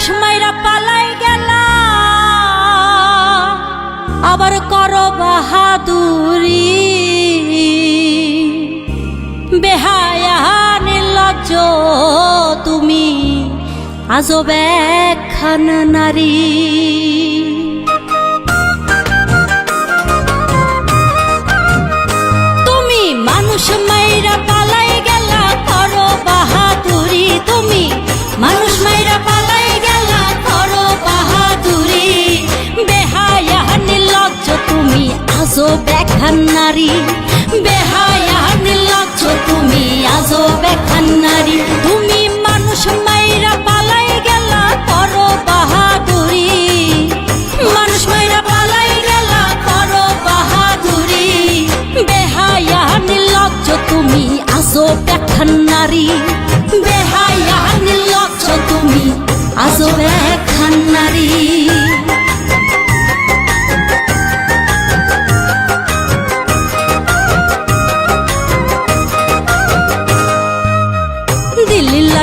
মানুষ মাইরা পালাই গেল আবার কর বাহাদুরি। বেহায়া তুমি। আজব একখান নারী। আজো বেখান নারী বেহায়া নির্লজ্জ তুমি আজো বেখান নারী তুমি মানুষ মাইরা পালাই গেলা করো বাহাদুরি মানুষ মাইরা পালাই গেলা করো বাহাদুরি বেহায়া নির্লজ্জ তুমি আজো বেখান নারী বেহায়া নির্লজ্জ তুমি আজো বেখান নারী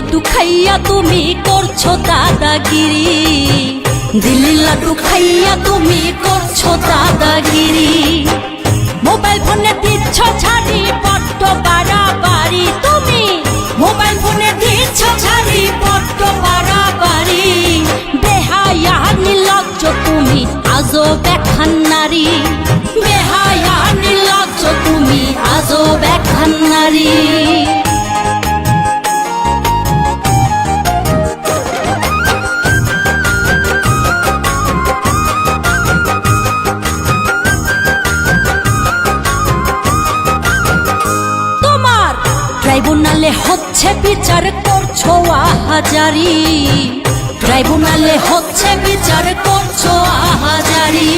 লাড্ডু খাইয়া তুমি করছ দাদাগিরি। দিল্লি লাড্ডু খাইয়া তুমি করছ দাদাগিরি। মোবাইল ফোনে দিচ্ছ ছাড়ি বড্ড বাড়াবাড়ি তুমি মোবাইল ফোনে দিচ্ছ ছাড়ি বড্ড বাড়াবাড়ি বেহায়া নির্লজ্জ তুমি, আজও বেখান নারী। ট্রাইব্যুনালে হচ্ছে বিচার করছ আহাজারি। ট্রাইব্যুনালে হচ্ছে বিচার করছ আহাজারি।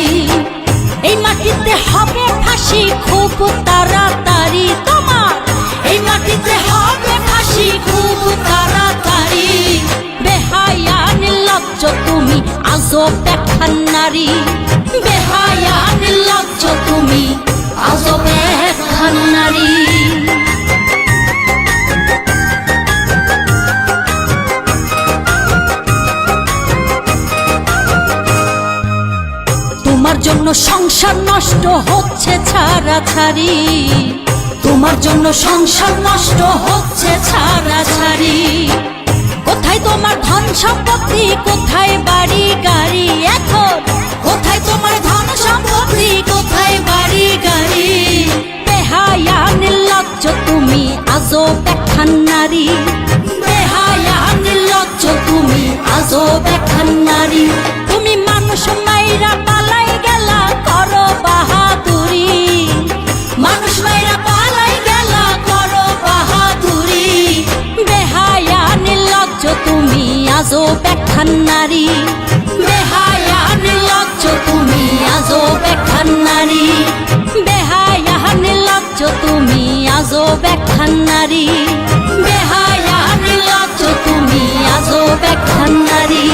এই মাটিতে হবে ফাঁসি খুব তাড়াতাড়ি। তোমার এই মাটিতে হবে ফাঁসি খুব তাড়াতাড়ি। বেহায়া নির্লজ্জ তুমি, আজও দেখান নারী। বেহায়া নির্লজ্জ তুমি, আজও দেখান নারী। তোমার জন্য সংসার নষ্ট হচ্ছে ছাড়া ছাড়ি তোমার জন্য সংসার নষ্ট হচ্ছে ছাড়া ছাড়ি কোথায় তোমার ধন সম্পত্তি, কোথায় বাড়ি গাড়ি? নারী, বেহায়ান লজ্জ, তুমি আজও ব্যাখ্যান নারী। বেহায়ান লজ্জ, তুমি আজও ব্যাখ্যান নারী। বেহায়ান লজ্জ, তুমি আজও ব্যাখ্যান নারী।